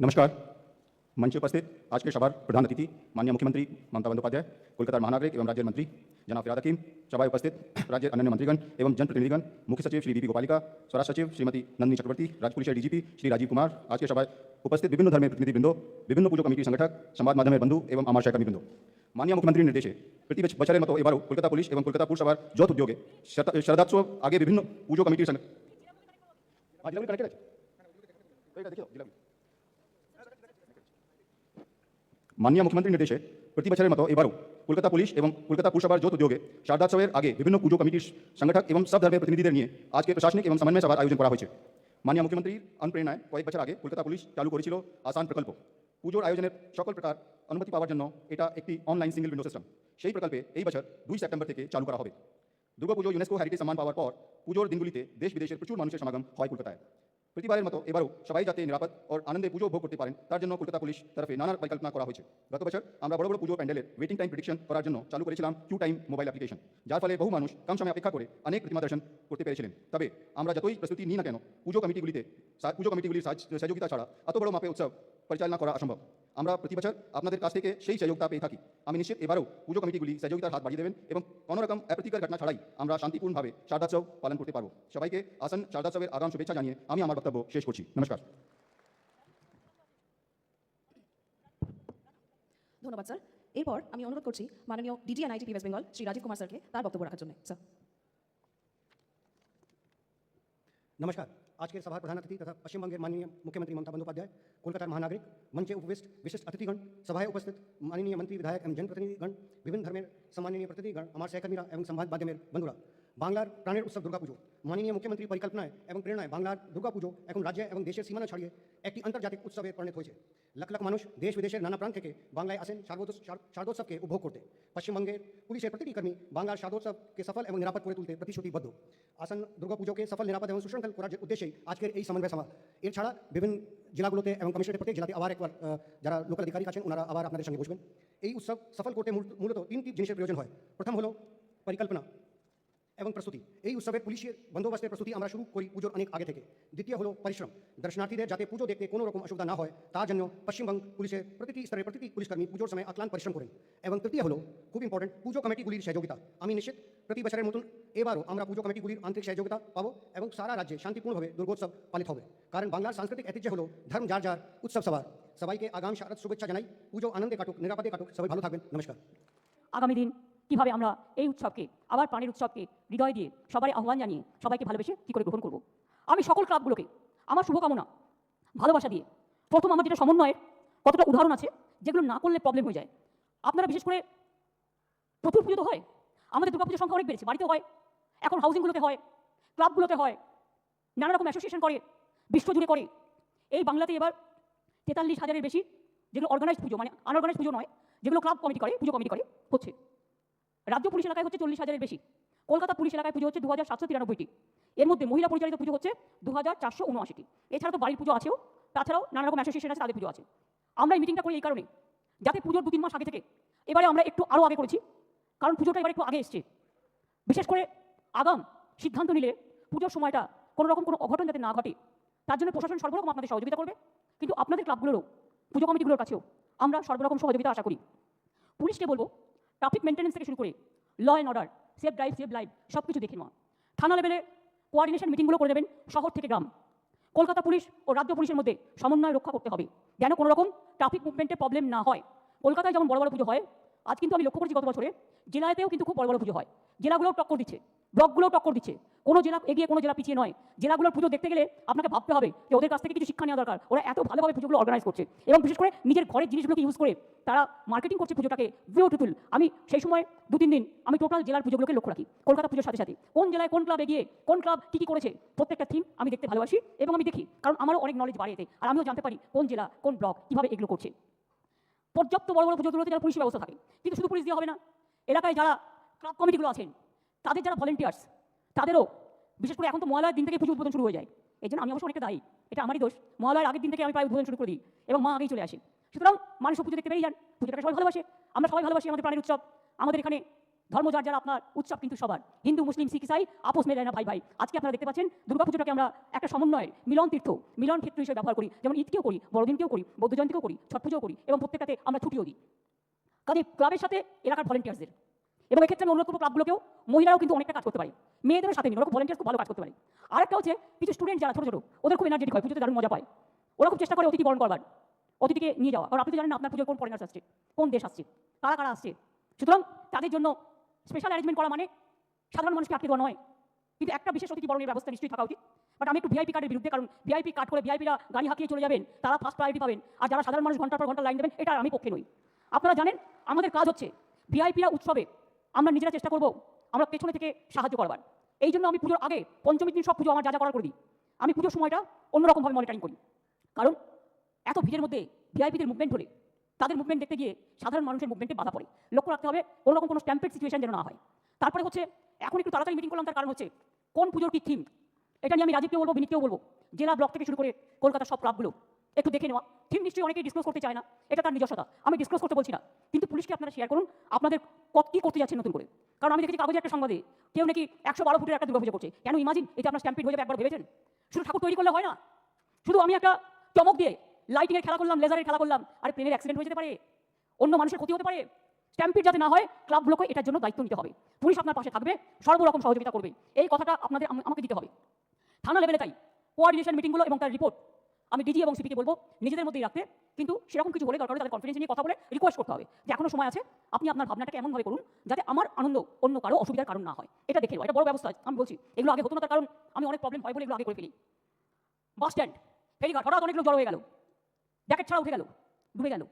नमस्कार। मंच उपस्थित आज के सभा प्रधान अतिथि, माननीय मुख्यमंत्री ममता बंदोपाध्याय, कोलकाता महानगर एवं राज्य मंत्री जनाब फिराद हकीम सभा उपस्थित राज्य अन्य मंत्रीगण एवं जनप्रतिनिधिगण, मुख्य सचिव श्री बीपी गोपालिका, स्वराज सचिव श्रीमती नंदी चक्रवर्ती राज्य पुलिस डीजीपी श्री राजीव कुमार, आज के सभा उपस्थित विभिन्न धर्म प्रतिनिधि बिंदु विभिन्न पूजो कमेटी संगठक समाज माध्यम बंधु एवं आमाशय बिंदु माननीय मुख्यमंत्री निर्देश प्रति बचरे मतों एबारो कोलकाता पुलिस एवं कोलकाता पुलिस सभा जोत उद्योग शरदात्सव आगे विभिन्न पूजो कमेटी संगठन মাননীয় মুখ্যমন্ত্রীর নির্দেশে প্রতি বছরের মতো এবারও কলকাতা পুলিশ এবং কলকাতা পুরসভার যৌথ উদ্যোগে শারদাৎসবের আগে বিভিন্ন পুজো কমিটির সংগঠক এবং সব ধর্মের প্রতিনিধিদের নিয়ে আজকে প্রশাসনিক এবং সমন্বয় সভার আয়োজন করা হয়েছে। মাননীয় মুখ্যমন্ত্রীর অনুপ্রেরণায় কয়েক বছর আগে কলকাতা পুলিশ চালু করেছিল আসান প্রকল্প। পুজোর আয়োজনের সকল প্রকার অনুমতি পাওয়ার জন্য এটা একটি অনলাইন সিঙ্গেল উইন্ডো সিস্টেম। সেই প্রকল্পে এই বছর দুই সেপ্টেম্বর থেকে চালু করা হবে। দুর্গাপুজো ইউনেস্কো হেরিটেজ সম্মান পাওয়ার পর পুজোর দিনগুলিতে দেশ বিদেশের প্রচুর মানুষের সমাগম হয় কলকাতায়। প্রতিবারের মতো এবারও সবাই যাতে নিরাপদ ও আনন্দে পুজো ভোগ করতে পারেন, তার জন্য কলকাতা পুলিশ তরফে নানা পরিকল্পনা করা হয়েছে। গত বছর আমরা বড় বড় পুজো প্যান্ডেলের ওয়েটিং টাইম প্রিডিকশন করার জন্য চালু করেছিলাম কিউ টাইম মোবাইল অ্যাপ্লিকেশন যার ফলে বহু মানুষ কম সময় অপেক্ষা করে অনেক প্রতিমা দর্শন করতে পেরেছিলেন। তবে আমরা যতই প্রস্তুতি নিই না কেন, পুজো কমিটিগুলিতে পুজো কমিটিগুলির সহযোগিতা ছাড়া এত বড় মাপে উৎসব পরিচালনা করা অসম্ভব। আমরা প্রতি বছর আপনাদের কাছ থেকে সেই সহযোগিতা পেয়ে থাকি। আমি নিশ্চিত এবারও পুজো কমিটিগুলি সহযোগিতার হাত বাড়িয়ে দেবেন এবং কোনো রকম অপ্রীতিকর ঘটনা ছাড়াই আমরা শান্তিপূর্ণভাবে শারদাৎসব পালন করতে পারব। সবাইকে আসন শারদাৎসবের আগাম শুভেচ্ছা জানিয়ে আমি আমার বক্তব্য শেষ করছি। নমস্কার। ধন্যবাদ স্যার। এরপর আমি অনুরোধ করছি মাননীয় DG and IT Bengal Shri Rajeev Kumar স্যারকে তার বক্তব্য রাখার জন্য। স্যার। নমস্কার। आज के सभा प्रधान अतिथि तथा पश्चिम बंगे माननीय मुख्यमंत्री ममता बंदोपाध्याय, कोलकाता महानागरिक, मंच उपविष्ट, विशिष्ट अतिथिगण, सभाएँ उपस्थित, माननीय मंत्री विधायक एवं जनप्रतिनिधिगण, विभिन्न धर्म सम्माननीय प्रतिनिधिगण हमारे सहकर्मी एवं संवाद माध्यम बंधुरा। বাংলার প্রাণের উৎসব দুর্গাপুজো। মাননীয় মুখ্যমন্ত্রী পরিকল্পনায় এবং প্রেরণায় বাংলার দুর্গাপুজো এখন রাজ্য এবং দেশের সীমানা ছাড়িয়ে একটি আন্তর্জাতিক উৎসবে পরিণত হয়েছে। লাখ লাখ মানুষ দেশ বিদেশের নানা প্রান্ত থেকে বাংলায় আসেন শারদোৎসবকে উপভোগ করতে। পশ্চিমবঙ্গের পুলিশের প্রতিটি কর্মী বাংলার শারদোৎসবকে সফল এবং নিরাপদ করে তুলতে প্রতিশ্রুতিবদ্ধ। আসন দুর্গাপুজোকে সফল, নিরাপদ এবং সুশৃঙ্খল করার উদ্দেশ্যেই আজকের এই সমন্বয় সভা। এছাড়া বিভিন্ন জেলাগুলোতে এবং কমিশনের প্রত্যেক জেলাতে আবার একবার যারা লোকাল আধিকারিক আছেন, ওনারা আবার আপনাদের সঙ্গে বসবেন। এই উৎসব সফল করতে মূলত তিনটি জিনিসের প্রয়োজন হয়। প্রথম হলো পরিকল্পনা। এবং প্রস্তুতি। এই উৎসবের পুলিশের বন্দোবস্তের প্রস্তুতি আমরা শুরু করি পুজোর অনেক আগে থেকে। দ্বিতীয় হলো পরিশ্রম। দর্শনার্থীদের যাতে পুজো দেখতে কোনো রকম অসুবিধা না হয় তার জন্য পশ্চিমবঙ্গ পুলিশের প্রতিটি স্তরের প্রতিটি পুলিশকর্মী পুজোর সময় আক্লান্ত পরিশ্রম করেন। এবং তৃতীয় হলো, খুব ইম্পর্টেন্ট পুজো কমিটিগুলির সহযোগিতা। আমি নিশ্চিত, প্রতি বছরের মতন এবারও আমরা পুজো কমিটিগুলির আন্তরিক সহযোগিতা পাবো এবং সারা রাজ্যে শান্তিপূর্ণভাবে দুর্গোৎসব পালিত হবে। কারণ বাংলার সাংস্কৃতিক ঐতিহ্য হলো ধর্ম, যার যার উৎসব সবার। সবাইকে আগাম শারদ শুভেচ্ছা জানাই। পুজো আনন্দে কাটুক, নিরাপদে কাটুক। সবাই ভালো থাকবেন। নমস্কার। আগামী দিন কীভাবে আমরা এই উৎসবকে, আবার প্রাণের উৎসবকে হৃদয় দিয়ে সবাই আহ্বান জানিয়ে সবাইকে ভালোবেসে কী করে গ্রহণ করব? আমি সকল ক্লাবগুলোকে আমার শুভকামনা, ভালোবাসা দিয়ে প্রথম আমার যেটা সমন্বয়ের কতটা উদাহরণ আছে, যেগুলো না করলে প্রবলেম হয়ে যায়। আপনারা বিশেষ করে প্রচুর পুজো তো হয়, আমাদের দুর্গাপুজোর সংখ্যা অনেক বেড়েছে বাড়িতে হয়, এখন হাউজিংগুলোতে হয়, ক্লাবগুলোতে হয়, নানা রকম অ্যাসোসিয়েশন করে বিশ্বজুড়ে করে। এই বাংলাতে এবার তেতাল্লিশ হাজারের বেশি যেগুলো অর্গানাইজ পুজো মানে আনঅর্গানাইজ পুজো নয়, যেগুলো ক্লাব কমিটি করে, পুজো কমিটি করে, হচ্ছে। রাজ্য পুলিশ এলাকায় হচ্ছে চল্লিশ হাজারের বেশি। কলকাতা পুলিশ এলাকায় পুজো হচ্ছে দু হাজার সাতশো তিরানব্বইটি। এর মধ্যে মহিলা পরিচালিত পুজো হচ্ছে দু হাজার চারশো উনআশিটি। এছাড়া তো বাড়ির পুজো আছেও। তাছাড়াও নানা রকম অ্যাসোসিয়েশন আছে, তাদের পুজো আছে। আমরা এই মিটিংটা করি এই কারণে, যাতে পুজোর দু তিন মাস আগে থেকে, এবারে আমরা একটু আরও আগে করেছি, কারণ পুজোটা এবার একটু আগে এসছে। বিশেষ করে আগাম সিদ্ধান্ত নিলে পুজোর সময়টা কোনো রকম কোনো অঘটন যাতে না ঘটে, তার জন্য প্রশাসন সর্বরকম আপনাদের সহযোগিতা করবে। কিন্তু আপনাদের ক্লাবগুলোরও, পুজো কমিটিগুলোর কাছেও আমরা সর্বরকম সহযোগিতা আশা করি। পুলিশকে বলব ট্রাফিক মেনটেন্স থেকে শুরু করে law and order safe drive safe live সব কিছু দেখে নেওয়া। থানা লেভেলে কোয়ার্ডিনেশন মিটিংগুলো করে দেবেন শহর থেকে গ্রাম। কলকাতা পুলিশ ও রাজ্য পুলিশের মধ্যে সমন্বয় রক্ষা করতে হবে যেন কোনো রকম ট্রাফিক মুভমেন্টে প্রবলেম না হয়। কলকাতায় যেমন বড় বড় পুজো হয়, আজ কিন্তু আমি লক্ষ্য করছি গত বছরে, জেলাতেও কিন্তু খুব বড় বড় পুজো হয়। জেলাগুলোও টক্কর দিচ্ছে। ব্লকগুলোও টক্কর দিচ্ছে। কোনো জেলা এগিয়ে কোনো জেলা পিছিয়ে নয়। জেলাগুলোর পুজো দেখতে গেলে আপনাকে ভাবতে হবে যে ওদের কাছ থেকে কিছু শিক্ষা নেওয়া দরকার। ওরা এত ভালোভাবে পুজোগুলো অর্গানাইজ করছে। এবং বিশেষ করে নিজের ঘরের জিনিসগুলোকে ইউজ করে তারা মার্কেটিং করছে পুজোটাকে। বিউটিফুল আমি সেই সময় দু, তিন দিন আমি টোটাল জেলার পুজোগুলোকে লক্ষ্য রাখি। কলকাতা পুজোর সাথে সাথে। কোন জেলায় কোন ক্লাবে গিয়ে কোন ক্লাব কী কী করেছে প্রত্যেকটা থিম আমি দেখতে ভালোবাসি এবং আমি দেখি। কারণ আমারও অনেক নলেজ বাড়ে এতে আর আমিও জানতে পারি কোন জেলা, কোন ব্লক কীভাবে এগুলো করছে। পর্যাপ্ত বড় বড় পুজোগুলোতে যারা পুলিশের ব্যবস্থা থাকে। কিন্তু শুধু পুলিশ দিয়ে হবে না। এলাকায় যারা ক্লাব কমিটিগুলো আছেন তাদের যারা ভলেন্টিয়ার্স তাদেরও, বিশেষ করে এখন তো মহালয়ের দিন থেকে পুজো উদ্বোধন শুরু হয়ে যায়। এই জন্য আমি অবশ্য অনেকটা দায়ী। এটা আমারই দোষ। মহালয়ের আগের দিন থেকে আমি প্রায় উদ্বোধন শুরু করে দিই এবং মা আগেই চলে আসে। সুতরাং মানুষ পুজো দেখতে পেরেই যান। পুজোটাকে সবাই ভালোবাসে। আমরা সবাই ভালোবাসি আমাদের প্রাণের উৎসব। আমাদের এখানে ধর্ম যার যারা আপনার উৎসব কিন্তু সবার। হিন্দু, মুসলিম, শিখ, ইসাই, আপোষ, মেলে না ভাই ভাই। আজকে আপনারা দেখতে পাচ্ছেন দুর্গা দুর্গাপুজোটাকে আমরা একটা সমন্বয়ের মিলন তীর্থ, মিলন ক্ষেত্র হিসেবে ব্যবহার করি। যেমন ঈদকেও করি, বড়দিনকেও করি, বৌদ্ধ জয়ন্তীকেও করি, ছট পুজোও করি এবং প্রত্যেকটাতে আমরা ছুটিও দিই। কাজে ক্লাবের সাথে এলাকার ভলেন্টিয়ার্সদের এবং এক্ষেত্রে আমি অনুরোধ করব ক্লাবগুলোকেও, মহিলারাও কিন্তু অনেকটা কাজ করতে পারে। মেয়েদের সাথে নিন, ওরা খুব ভলেন্টিয়ার্স খুব ভালো কাজ করতে পারে। আরেকটা হচ্ছে, কিছু স্টুডেন্ট যারা ছোটো ছোটো, ওদের খুব এনার্জেটিক হয় পুজোতে দারুণ মজা পায়। ওরা খুব চেষ্টা করে অতিথি বরণ করবার, অতিথিকে নিয়ে যাওয়া। কারণ আপনি জানেন আপনার পুজোর কোন ফরেনার্স আসছে, কোন দেশ আসছে, কারা কারা আসছে। সুতরাং তাদের জন্য স্পেশাল অ্যারেঞ্জমেন্ট করা মানে সাধারণ মানুষকে আটকে দেওয়া নয়। কিন্তু একটা বিশেষ অতিথি বরণের ব্যবস্থা নিশ্চয়ই থাকা উচিত। বাট আমি একটু ভিআইপি কার্ডের বিরুদ্ধে, কারণ ভিআইপি কার্ড করে ভিআইপিরা গাড়ি হাঁকিয়ে চলে যাবেন, তারা ফার্স্ট প্রায়োরিটি পাবেন। আর যারা সাধারণ মানুষ, ঘণ্টার পর ঘণ্টা লাইন দেবেন, এটা আমি পক্ষে নই। আপনারা জানেন, আমাদের কাজ হচ্ছে ভিআইপিরা উৎসবে আমরা নিজেরা চেষ্টা করব আমরা পেছনে থেকে সাহায্য করবার। এই জন্য আমি পুজোর আগে পঞ্চমীর দিন সব পুজো আমার যা যা করার করে দিই। আমি পুজোর সময়টা অন্যরকমভাবে মনিটরিং করি। কারণ এত ভিড়ের মধ্যে ভিআইপিদের মুভমেন্ট হলে তাদের মুভমেন্ট দেখতে গিয়ে সাধারণ মানুষের মুভমেন্টে বাধা পড়ে। লক্ষ্য রাখতে হবে কোনো রকম কোনো স্ট্যাম্পেড সিচুয়েশন যেন না হয়। তারপরে হচ্ছে এখন একটু তাড়াতাড়ি মিটিং করলাম তার কারণ হচ্ছে কোন পুজোর কি থিম এটা নিয়ে আমি রাজীবকেও বলব, বিনীতকেও বলব। জেলা ব্লক থেকে শুরু করে কলকাতার সব ক্লাবগুলো একটু দেখে নেওয়া। থিম নিশ্চয়ই অনেকেই ডিসক্লোজ করতে চায় না। এটা তার নিজস্বতা। আমি ডিসক্লোজ করতে বলছি না। কিন্তু পুলিশকে আপনারা শেয়ার করুন, আপনাদের কত কী করতে যাচ্ছেন নতুন করে? কারণ আমি দেখেছি কাগজে একটা সংবাদে, কেউ নাকি একশো বারো ফুটের একটা দুর্গাপুজো করছে। কেন ইমাজিন এটা আপনার স্ট্যাম্পিড হয়ে যাবে একবার ভেবেছেন? শুধু ঠাকুর তৈরি করলে হয় না? শুধু আমি একটা চমক দিয়ে লাইটিংয়ের খেলা করলাম লেজারের খেলা করলাম, আর প্লেনের অ্যাক্সিডেন্ট হয়ে যেতে পারে, অন্য মানুষের ক্ষতি হতে পারে। স্ট্যাম্পিড যাতে না হয়, ক্লাবগুলোকে এটার জন্য দায়িত্ব নিতে হবে। পুলিশ আপনার পাশে থাকবে, সর্বরকম সহযোগিতা করবে। এই কথাটা আপনাদের আমাকে দিতে হবে। থানা লেভেলে তাই। কোঅর্ডিনেশন মিটিংগুলো এবং তার রিপোর্ট আমি ডিজি এবং সিপিকে বলব, নিজেদের মধ্যেই রাখতে কিন্তু সেরকম কিছু বলে দরকার তাদের কনফিডেন্স নিয়ে কথা বলে রিকোয়েস্ট করতে হবে যে এখনও সময় আছে, আপনি আপনার ভাবনাটাকে এমনভাবে করুন যাতে আমার আনন্দ অন্য কারও অসুবিধার কারণ না হয়। এটা দেখে। এটা বড় ব্যবস্থা, আমি বলছি, এগুলো আগে হতো না তার কারণ আমি অনেক প্রবলেম হয় বলে এগুলো আগে করে ফেলি। বাস স্ট্যান্ড ফেরিঘাট, হঠাৎ অনেক লোক জড়ো হয়ে গেল। জ্যাকেট ছাড়া উঠে গেল, ডুবে গেল।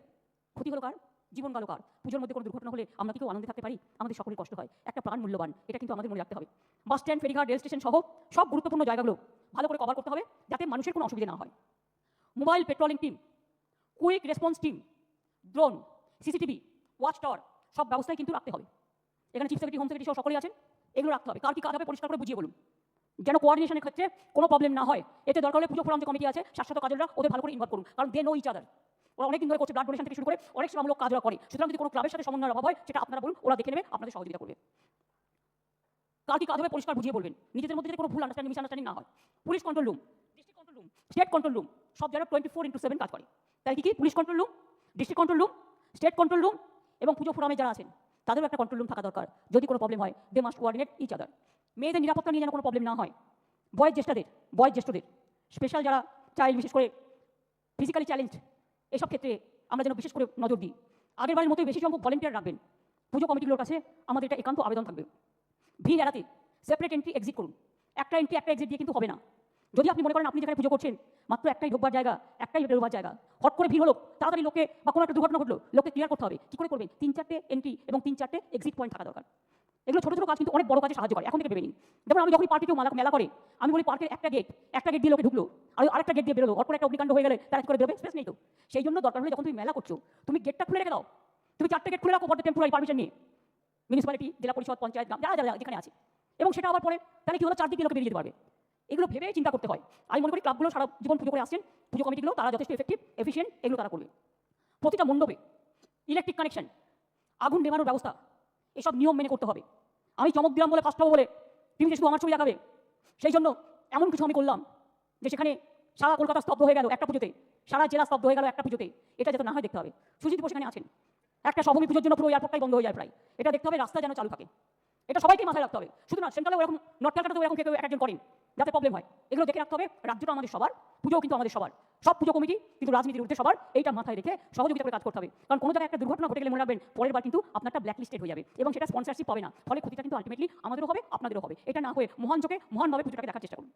ক্ষতি হলো কার? জীবন গেল কার। পুজোর মধ্যে কোনো দুর্ঘটনা হলে আমরা কি কেউ আনন্দে থাকতে পারি? আমাদের সকলের কষ্ট হয়। একটা প্রাণ মূল্যবান, এটা কিন্তু আমাদের মনে রাখতে হবে। বাস স্ট্যান্ড, ফেরিঘাট, রেল স্টেশন সহ সব গুরুত্বপূর্ণ জায়গাগুলো ভালো করে কভার করতে হবে যাতে মানুষের কোনো অসুবিধা না হয়। Mobile patrolling team quick response team drone CCTV watch tower সব ব্যবস্থাই কিন্তু রাখতে হবে। এখানে চিফ সেক্রেটারি হোম সেক্রেটারি সহ সকলেই আছেন, এগুলো রাখতে হবে। কার কি কাজ হবে পরিষ্কার করে বুঝিয়ে বলুন। যেন কোয়ার্ডিনেশনের ক্ষেত্রে কোনো প্রবলেম না হয়। এতে দরকার হলে পুজো ফোরাম যে কমিটি আছে শাশ্বত কাজেরা ওদের ভালো করে ইনভলভ করুন। কারণ দে নো ইচ আদার ওরা অনেকদিন ধরে করছে ব্লাড ডোনেশন থেকে শুরু করে অনেক সেবামূলক কাজ করে। সুতরাং যদি কোনো ক্লাবের সাথে সমন্বয়ের অভাব হয়, সেটা আপনারা বলুন, ওরা দেখে নেবে, আপনাদের সহযোগিতা করবে। কার কি কাজ হবে পরিষ্কার বুঝিয়ে বলবেন। নিজেদের মধ্যে যদি কোনো ভুল আন্ডারস্ট্যান্ডিং না হয়। Police control room district control room state control room সব জায়গায় টোয়েন্টি ফোর ইন্টু সেভেন কাজ করে। তাই কি কি? Police control room district control room state control room এবং পুজো ফোরামে যারা আছেন, তাদেরও একটা কন্ট্রোল রুম থাকা দরকার। যদি কোনো প্রবলেম হয় they must coordinate each other মেয়েদের নিরাপত্তা নিয়ে যেন কোনো প্রবলেম না হয় বয়ের জ্যেষ্ঠাদের বয়ের জ্যেষ্ঠদের। স্পেশাল যারা চাইল্ড বিশেষ করে ফিজিক্যালি চ্যালেঞ্জ এসব ক্ষেত্রে আমরা যেন বিশেষ করে নজর দিই। আগের বারের মতোই বেশি সংখ্যক ভলেন্টিয়ার রাখবেন। পুজো কমিটিগুলোর কাছে আমাদের এটা একান্ত আবেদন থাকবে। ভিড় এড়াতে সেপারেট এন্ট্রি এক্সিট করুন। একটা এন্ট্রি একটা এক্সিট দিয়ে কিন্তু হবে না। যদি আপনি মনে করেন আপনি যেখানে পুজো করছেন, মাত্র একটাই ঢোকবার জায়গা, একটাই বেরোবার জায়গা, হট করে ভিড় হলো, তাড়াতাড়ি লোকে বা কোনো একটা দুর্ঘটনা ঘটলো লোকে ক্লিয়ার করতে হবে। কী করে করবেন? তিন চারটে এন্ট্রি এবং তিন চারটে এক্সিট পয়েন্ট থাকা দরকার। এগুলো ছোটো ছোটো কাজ কিন্তু অনেক বড় কাজে সাহায্য করে। এখন থেকে ভেবে নিন। যেমন আমি যখন পার্কে কেউ মেলা মেলা করে, আমি বলি, পার্কের একটা গেট একটা গেট দিয়ে লোকে ঢুকলো, আর আরেকটা গেট দিয়ে বেরোলো। করে একটা অগ্নিকাণ্ড হয়ে গেলে তারা করে বেরোবে? স্পেস নেই তো। সেই জন্য দরকার হলে যখন তুমি মেলা করছ, তুমি গেটটা খুলে রেখে দাও। তুমি চারটে গেট খুলে রাখো বড় টেম্পোরারি পারমিশন নিয়ে। মিউনিসিপ্যালিটি জেলা পরিষদ, পঞ্চায়েত, গ্রাম, যারা যারা যেখানে আছে। এবং সেটা আবার পরে তাহলে কি হলো? চারদিকে লোকে বেরিয়ে যেতে পারবে। এগুলো ভেবে চিন্তা করতে হয়। আমি মনে করি ক্লাবগুলো সারা জীবন পুজো করে আসছেন। পুজো কমিটিগুলো তারা যথেষ্ট এফেক্টিভ এফিসিয়েন্ট এগুলো তারা করবে। প্রতিটা মণ্ডপে ইলেকট্রিক কানেকশন আগুন নেভানোর ব্যবস্থা, এসব নিয়ম মেনে করতে হবে। আমি চমক দিলাম বলে কাজটা বলে টিভিতে শুধু আমার ছবি দেখাবে সেই জন্য এমন কিছু আমি করলাম যে সেখানে সারা কলকাতা স্তব্ধ হয়ে গেল একটা পুজোতে, সারা জেলা স্তব্ধ হয়ে গেল একটা পুজোতে। এটা যাতে না হয় দেখতে হবে। সুজিত বোস সেখানে আছেন। একটা সভূমি পুজোর জন্য পুরো এয়ারপোর্টটাই বন্ধ হয়ে যায় প্রায়। এটা দেখতে হবে, রাস্তা যেন চালু থাকে। এটা সবাইকে মাথায় রাখতে হবে। শুধু না, সেন্ট্রালেও এরকম নর্থ ক্যালকাটাতেও এরকম কেউ একজন করেন, যাতে প্রবলেম হয়। এগুলো দেখে রাখতে হবে। রাজ্যটা আমাদের সবার। পুজোও কিন্তু আমাদের সবার। সব পুজো কমিটি কিন্তু রাজনীতির ঊর্ধ্বে সবার, এইটা মাথায় রেখে সহযোগিতা করে কাজ করতে হবে। কারণ কোনো জায়গায় একটা দুর্ঘটনা ঘটে গেলে মনে রাখবেন, পরের বার কিন্তু আপনারটা ব্ল্যাক লিস্টেড হয়ে যাবে এবং সেটা স্পন্সারশিপ পাবে না। ফলে ক্ষতিটা কিন্তু আলটিমেটলি আমাদেরও হবে, আপনাদেরও হবে। এটা না হয়ে মহান চোখে, মহানভাবে পুজোটাকে দেখার চেষ্টা করুন।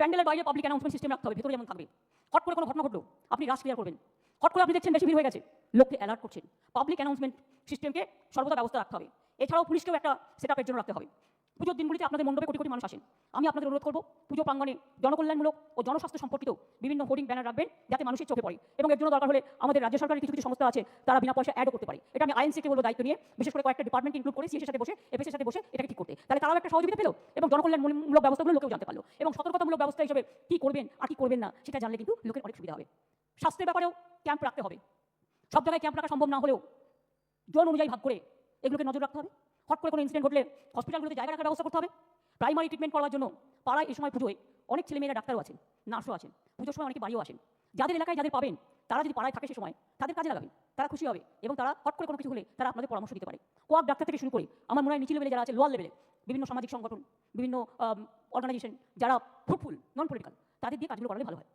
প্যান্ডেলের বাইরে পাবলিক অ্যানাউন্সমেন্ট সিস্টেম রাখতে হবে, ভেতরে যেমন থাকবে। হট করে কোনো ঘটনা ঘটলো, আপনি রাশ ক্লিয়ার করবেন। হট করে আপনি দেখছেন বেশি ভিড় হয়ে গেছে, লোককে অ্যালার্ট করছেন। পাবলিক অ্যানাউন্সমেন্ট সিস্টেমকে সর্বদা ব্যবস্থা রাখতে হবে। এছাড়াও পুলিশকেও একটা সেট জন্য রাখতে হবে। পুজোর দিনগুলিতে আপনাদের মণ্ডপে কোটি কোটি মানুষ আসেন। আমি আপনাদের অনুরোধ করব, পুজো প্রাঙ্গণে জনকল্যাণমূলক ও জনস্বাস্থ্য সম্পর্কিত বিভিন্ন হোর্ডিং ব্যানার রাখবেন, যাতে মানুষের চোখে পড়ে। এবং এর জন্য দরকার হলে আমাদের রাজ্য সরকারের কিছু কিছু সংস্থা আছে, তারা বিনা পয়সা অ্যাডও করতে পারে। এটা আমি আইএনসিকে বলব দায়িত্ব নিয়ে বিশেষ করে কয়েকটা ডিপার্টমেন্ট ইনক্লুড করে সিএসের সাথে বসে এফএসের সাথে বসে এটাকে ঠিক করতে। তাহলে তারাও একটা সহযোগিতা পেল এবং জনকল্যাণমূলক ব্যবস্থাগুলো লোকেও জানতে পারল। এবং সতর্কতামূলক ব্যবস্থা হিসেবে কী করবেন, আর কী করবেন না, সেটা জানলে কিন্তু লোকের অনেক সুবিধা হবে। স্বাস্থ্যের ব্যাপারেও ক্যাম্প রাখতে হবে। সব জায়গায় ক্যাম্প রাখা সম্ভব না হলেও জোন অনুযায়ী ভাগ করে এগুলোকে নজর রাখতে হবে। হট করে কোনো ইনসিডেন্ট ঘটলে হসপিটালগুলোতে জায়গা রাখার ব্যবস্থা করতে হবে। প্রাইমারি ট্রিটমেন্ট করার জন্য পাড়ায় এই সময় পুজোয় অনেক ছেলেমেয়েরা ডাক্তারও আছেন নার্সও আছেন, পুজোর সময় অনেকে বাড়িও আসেন। যাদের এলাকায় যাদের পাবেন, তারা যদি পাড়ায় থাকে সে সময় তাদের কাজে লাগাবেন, তারা খুশি হবে এবং তারা হট করে কোনো কিছু হলে তারা আপনাদের পরামর্শ দিতে পারে। কোয়াক ডাক্তার থেকে শুরু করে আমার মনে হয় নিচু লেভেলে যারা আছে লোয়ার লেভেলে বিভিন্ন সামাজিক সংগঠন, বিভিন্ন অর্গানাইজেশন যারা ফ্রুটফুল নন পলিটিক্যাল তাদের দিয়ে কাজগুলো করালে ভালো হয়।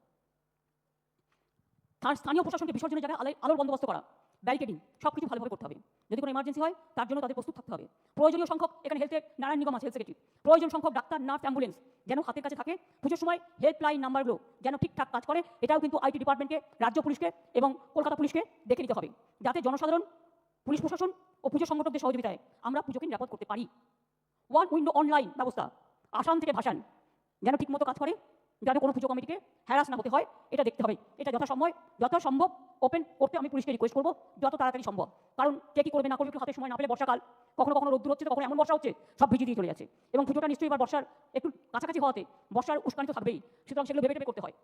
তার স্থানীয় প্রশাসনকে বিসর্জনের জায়গায় আলো- আলোর বন্দোবস্ত করা ব্যারিকেডিং সব কিছু ভালোভাবে করতে হবে। যদি কোনো এমার্জেন্সি হয়, তার জন্য তাদের প্রস্তুত থাকতে হবে। প্রয়োজনীয় সংখ্যক এখানে হেলথের নারায়ণ নিগম আছে হেলথ সেক্রেটারি প্রয়োজন সংখ্যক ডাক্তার নার্স অ্যাম্বুলেন্স যেন হাতের কাছে থাকে। পুজোর সময় হেল্পলাইন নাম্বারগুলো যেন ঠিকঠাক কাজ করে, এটাও কিন্তু আইটি ডিপার্টমেন্টকে রাজ্য পুলিশকে এবং কলকাতা পুলিশকে দেখে নিতে হবে। যাতে জনসাধারণ, পুলিশ প্রশাসন ও পুজো সংগঠকদের সহযোগিতায় আমরা পুজোকে নিরাপদ করতে পারি। ওয়ান উইন্ডো অনলাইন ব্যবস্থা, আসাম থেকে ভাসান, যেন ঠিকমতো কাজ করে যাতে কোনো পুজো কমিটিকে হ্যারাস না হতে হয়, এটা দেখতে হবে। এটা যথাসময়, যথাসম্ভব ওপেন করতে আমি পুলিশকে রিকোয়েস্ট করব, যত তাড়াতাড়ি সম্ভব। কারণ কে কী করবে না করবে হাতে সময় না পেলে বর্ষাকাল, কখনো কখনো রোদ্দুর হচ্ছে কখনো এমন বর্ষা হচ্ছে, সব ভিজিয়ে দিয়ে চলে যাচ্ছে। এবং পুজোটা নিশ্চয়ই এবার বর্ষার একটু কাছাকাছি হওয়াতে, বর্ষার উস্কানি তো থাকবেই, সুতরাং সেগুলো ভেবে ভেবে করতে হয়।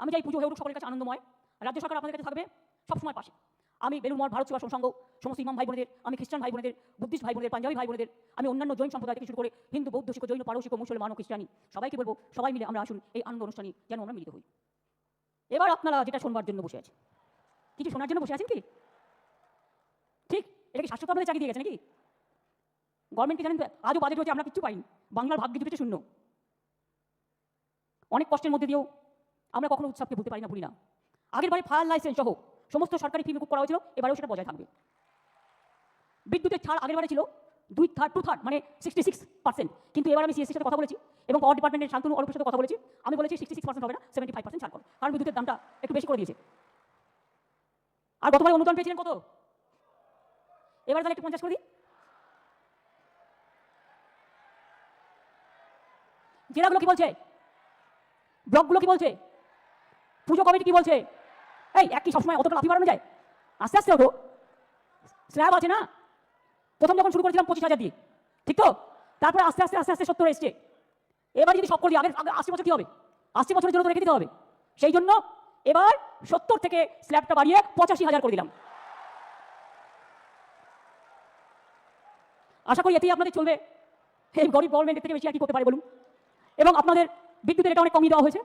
আমি চাই পুজো হয়ে উঠুক, সকলের কাছে আনন্দময়। রাজ্য সরকার আপনাদের কাছে থাকবে, সবসময় পাশে। আমি বেলুমঠ ভারত সেবা সংঘ সমস্ত ইমাম ভাই বোনেদের আমি খ্রিস্টান ভাই বোনেদের বুদ্ধিস্ট ভাই বোনেদের পাঞ্জাবি ভাই বোনেদের আমি অন্যান্য জৈন সম্প্রদায় থেকে শুরু করে হিন্দু, বৌদ্ধ, শিখ, জৈন পারসিক মুসলমান ও খ্রিস্টানি, সবাইকে বলব, সবাই মিলে আমরা আসুন এই আনন্দ অনুষ্ঠানে যেন আমরা মিলিত হই। এবার আপনারা যেটা শোনবার জন্য বসে আছেন। কিছু শোনার জন্য বসে আছেন কি? ঠিক? এটা কি স্বাস্থ্য আপনাদের চাকরি দিয়ে গেছে নাকি? গভর্নমেন্টকে জানেন আজও বাজেট হচ্ছে আমরা কিচ্ছু পাইনি। বাংলার ভাগ্য জুটেছে শূন্য। অনেক কষ্টের মধ্যে দিয়েও আমরা কখনো উৎসবকে ভুলতে পারি না, ভুলি না। আগের বারে ফায়ার লাইসেন্স সহ সমস্ত সরকারি ফি মুকুব করা হয়েছিল, এবারেও সেটা বজায় থাকবে। বিদ্যুতের ছাড় আগের বারে ছিল দুই থার্ড টু থার্ড মানে সিক্সটি সিক্স পার্সেন্ট কিন্তু এবার আমি সিএসসির সাথে কথা বলেছি এবং পাওয়ার ডিপার্টমেন্টের শান্তনু অরূপের সাথে কথা বলেছি। আমি বলেছি সিক্সটি সিক্স পার্সেন্ট হবে না সেভেন্টি ফাইভ পার্সেন্ট ছাড় করো। কারণ বিদ্যুতের দামটা একটু বেশি করে দিয়েছে। আর গতবার অনুদান পেয়েছিলেন কত? এবার তাহলে একটু পঞ্চাশ করে দিই। জেলাগুলো কি বলছে? ব্লকগুলো কি বলছে? পুজো কমিটি কি বলছে? এই এক কি সবসময় অতটা লাফি বাড়ানো যায়? আস্তে আস্তে হতো স্ল্যাব আছে না? প্রথম যখন শুরু করেছিলাম পঁচিশ হাজার দিয়ে, ঠিক তো? তারপরে আস্তে আস্তে আস্তে আস্তে সত্তর এসছে। এবার যদি সব করে আগে আশি বছর কি হবে? আশি বছরের জন্য তো রেখে দিতে হবে। সেই জন্য এবার সত্তর থেকে স্ল্যাবটা বাড়িয়ে পঁচাশি হাজার করে দিলাম। আশা করি এতেই আপনাদের চলবে। এই গরিব গভর্নমেন্টের থেকে বেশি আর কি করতে পারে বলুন? এবং আপনাদের বিদ্যুতের এটা অনেক কমিয়ে দেওয়া হয়েছে।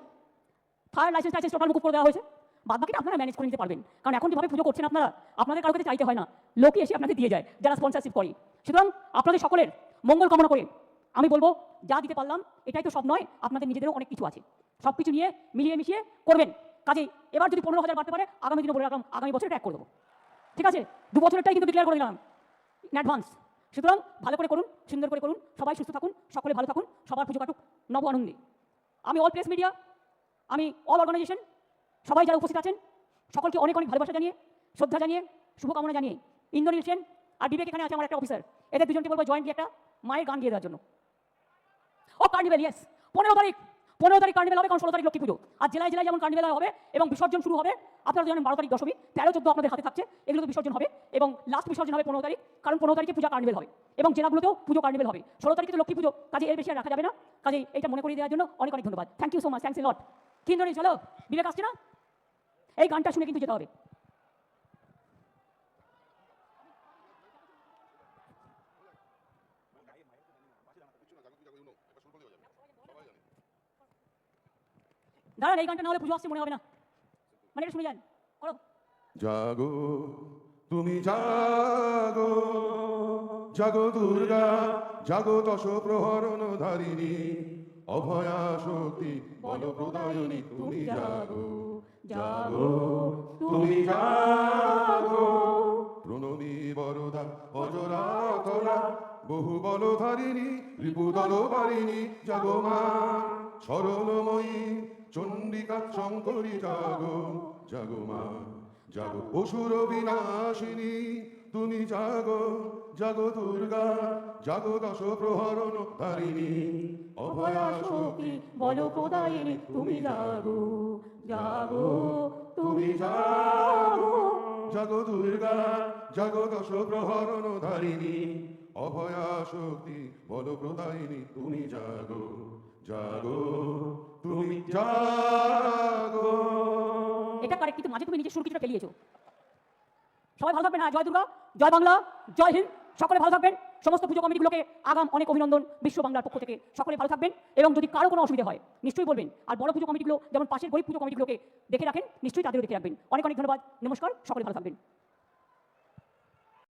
ফায়ার লাইসেন্স টাইসেন্স টোটাল মুকুব করে দেওয়া হয়েছে। বাদ বাকিটা আপনারা ম্যানেজ করে নিতে পারবেন। কারণ এখন যেভাবে পুজো করছেন আপনারা, আপনাদের কারও কাছে চাইতে হয় না। লোকই এসে আপনাদের দিয়ে যায়, যারা স্পন্সারশিপ করে। সুতরাং আপনাদের সকলের মঙ্গল কামনা করে আমি বলব, যা দিতে পারলাম, এটাই তো সব নয়, আপনাদের নিজেদেরও অনেক কিছু আছে। সব কিছু নিয়ে মিলিয়ে মিশিয়ে করবেন। কাজেই এবার যদি পনেরো হাজার বাড়তে পারে, আগামী দিনে বলে রাখলাম, আগামী বছর ট্যাগ করে দেবো। ঠিক আছে? দু বছরেরটাই কিন্তু ডিক্লেয়ার করে দিলাম ইন অ্যাডভান্স সুতরাং ভালো করে করুন, সুন্দর করে করুন, সবাই সুস্থ থাকুন, সকলে ভালো থাকুন, সবার পুজো কাটুক। নব আনন্দে। আমি অল প্রেস মিডিয়া আমি অল অর্গানাইজেশন সবাই যারা উপস্থিত আছেন, সকলকে অনেক অনেক ভালোবাসা জানিয়ে, শ্রদ্ধা জানিয়ে, শুভকামনা জানিয়ে, ইন্দ্রনীল সেন আর বিবেক এখানে আছে আমার একটা অফিসার এদের দুজনকে বলব জয়েন্টলি একটা মায়ের গান দিয়ে দেওয়ার জন্য। ও কার্নিভেল ইয়েস পনেরো তারিখ। পনেরো তারিখ কার্নিভেল হবে, কারণ ষোলো তারিখ লক্ষ্মী পুজো। আর জেলায় জেলায় যেমন কার্নিভেল হবে এবং বিসর্জন শুরু হবে, আপনারা জানেন বারো তারিখ দশমী, তেরো, চোদ্দ আপনাদের হাতে থাকছে এগুলো বিসর্জন হবে এবং লাস্ট বিসর্জন হবে পনেরো তারিখ, কারণ পনেরো তারিখে পূজা কার্নিভেল হবে এবং জেলাগুলোতেও পুজো কার্নিভেল হবে। ষোলো তারিখে লক্ষ্মী পুজো, কাজে এর বেশি আর রাখা যাবে না। কাজে এটা মনে করিয়ে দেওয়ার জন্য অনেক অনেক ধন্যবাদ। Thank you so much thanks a lot কিন্তু চলো, বিবেক আসছে না? এই গানটা শুনে কিন্তু যেতে হবে। দাঁড়ান এই গানটা না হলে পুজো আসছে, মনে হবে না। মানে শুনে যান। করো। জাগো, তুমি জাগো। জাগো দুর্গা, জাগো দশ প্রহরণ ধারিণী। অভয়া শক্তি, বল প্রদায়নী, তুমি জাগো। জাগো, তুমি জাগো। প্রণমী বরদা, অজরা বহু বল ধারিণী রিপুদল জাগো মা। শরণময়ী চণ্ডিকা শঙ্করী জাগো জাগো মা, জাগো। অসুর বিনাশিনী তুমি জাগো জাগো দুর্গা, জাগো দশ প্রহরণ ধারিণী অভয়া শক্তি বলো প্রদায়িনী, তুমি জাগো জাগো, তুমি জাগো। জাগো দুর্গা, জাগো দশ প্রহরণ ধারিণী অভয়া শক্তি বল প্রদায়িনী, তুমি জাগো জাগো। তুমি জাগো। এটা কারেক্ট কিন্তু মাঝে তুমি নিজের সুর কিছুটা ফেলিয়েছো। সবাই ভালো থাকবে না জয় দুর্গা জয় বাংলা জয় হিন্দ সকলে ভালো থাকবেন। সমস্ত পুজো কমিটিগুলোকে আগাম অনেক অভিনন্দন বিশ্ব বাংলার পক্ষ থেকে। সকলে ভালো থাকবেন এবং যদি কারও কোনো অসুবিধা হয় নিশ্চয়ই বলবেন। আর বড় পুজো কমিটিগুলো যেমন পাশের গরিব পুজো কমিটিগুলোকে দেখে রাখেন নিশ্চয়ই তাদেরও দেখে রাখবেন। অনেক অনেক ধন্যবাদ নমস্কার সকলে ভালো থাকবেন।